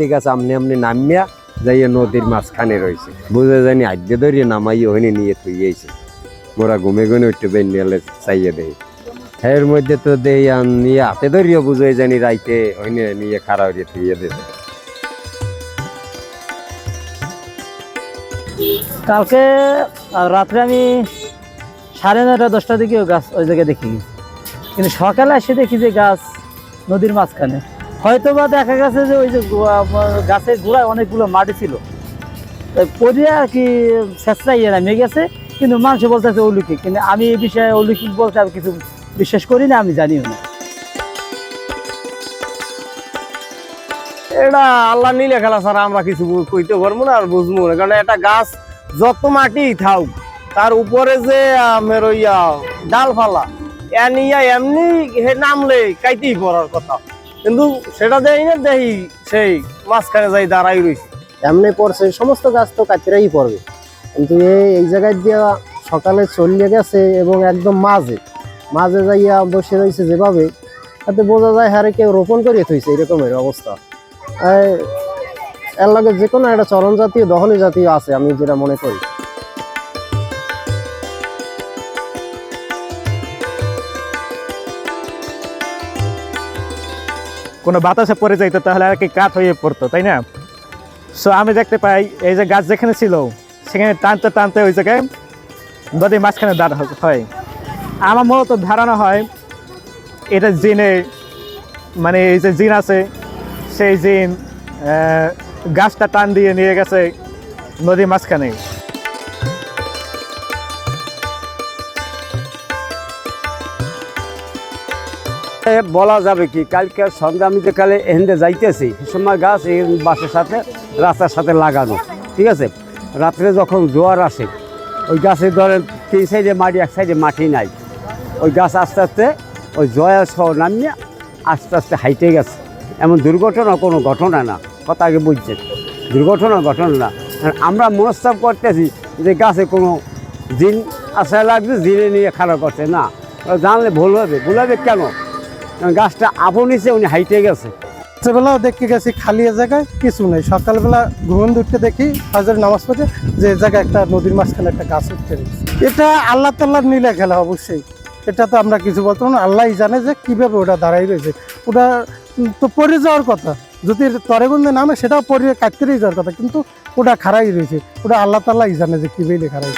থেকে সামনে আমনে নামিয়া যাইয়া নদীর মাঝখানে রয়েছে বুঝে জানি আদ্য ধরিয়ে নামাই ওখানে নিয়ে থুইয়েছে মোরা ঘুমে ঘুমে উঠতে বেনিয়ালে চাইয়ে দেয় এর মধ্যে তো দেই নিয়ে হাতে ধরিয়ে বুঝে জানি রাইতে ওখানে নিয়ে খারাপ হইয়ে থুইয়ে দিতে কালকে রাত্রে আমি সাড়ে নয়টা, দশটার দিকে গাছ ওই জায়গায় দেখি। কিন্তু সকালে এসে দেখি যে গাছ নদীর মাঝখানে। হয়তো বা দেখা গেছে যে ওই যে গাছের গোড়ায় অনেকগুলো মাটি ছিল। তাই পরে আর কি ছেঁচড়াইয়ে নামে গেছে, কিন্তু মানুষ বলতেছে অলৌকিক। কিন্তু আমি এই বিষয়ে অলৌকিক বলতে আমি কিছু বিশ্বাস করি না, আমি জানিও না। এটা আল্লাহ নিলে খেলা ছাড়া আমরা কিছু কইতে পারব না আর বুঝব না। কারণ একটা গাছ যত মাটি থাক, তার উপরে যে আমের ওইয়া ডালফালা এ নিয়ে এমনি নামলে কাইতেই পড়ার কথা। কিন্তু সেটা দেই না দেখি সেই মাঝখানে যাই দাঁড়াই রইছে। এমনি পড়ছে সমস্ত গাছ তো কাতিরাই পড়বে। কিন্তু এই জায়গায় দিয়া সকালে চলিয়ে গেছে এবং একদম মাঝে। মাঝে যাইয়া বসে রয়েছে যেভাবে, তাতে বোঝা যায় হারে কেউ রোপণ করিয়ে থইছে এরকমের অবস্থা। এর লগে যে কোনো একটা চরণ জাতীয় দহনী জাতীয় আছে, আমি যেটা মনে করি। কোনো বাতাসে পড়ে যাইতো, তাহলে আর কি কাঠ হয়ে পড়তো, তাই না? সো আমি দেখতে পাই, এই যে গাছ যেখানে ছিল, সেখানে টানতে টানতে ওই জায়গায় নদীর মাঝখানে দাঁড় হয়। আমার মূলত ধারণা হয়, এটা জিনে মানে এই যে জিন আছে, সেই জিন গাছটা টান দিয়ে নিয়ে গেছে নদীর মাঝখানে। বলা যাবে কি, কালকে সন্ধ্যা আমি যে কালে এহেন্দে যাইতেছি, সে সময় গাছ এই বাসের সাথে রাস্তার সাথে লাগানো, ঠিক আছে? রাত্রে যখন জোয়ার আসে, ওই গাছের ধরেন তিন সাইডে মাটি, এক সাইডে মাটি নাই, ওই গাছ আস্তে আস্তে ওই জয়া সহ নামিয়ে আস্তে আস্তে হাইটে গেছে। এমন দুর্ঘটনা কোনো ঘটনা না, কথা আগে বুঝছেন। দুর্ঘটনা ঘটনা না। আমরা মনস্তাব করতেছি যে গাছে কোনো জিন আশায় লাগবে, জিনে নিয়ে খারাপ করছে। না, জানলে ভুল হবে। ভুল হবে কেন? গাছটা আপনিছে উনি হাইটে গেছে। রাত্রেবেলাও দেখতে গেছি খালি এ জায়গায়, কিছু নেই। সকালবেলা ঘুমন উঠতে দেখি হাজার নামাজ পড়ে, যে জায়গায় একটা নদীর মাঝখানে একটা গাছ উঠতে এটা আল্লাহ তাল্লাহ নীলা খেলা অবশ্যই। এটা তো আমরা কিছু বলতে না। আল্লাহই জানে যে কীভাবে ওটা দাঁড়াই রয়েছে। ওটা তো পড়ে যাওয়ার কথা। যদি তরেগুন্দে নামে, সেটাও পড়ে কাটতেই যাওয়ার কথা। কিন্তু ওটা খারাই রয়েছে। ওটা আল্লাহ তাল্লাহই জানে যে কীভাবে খারাই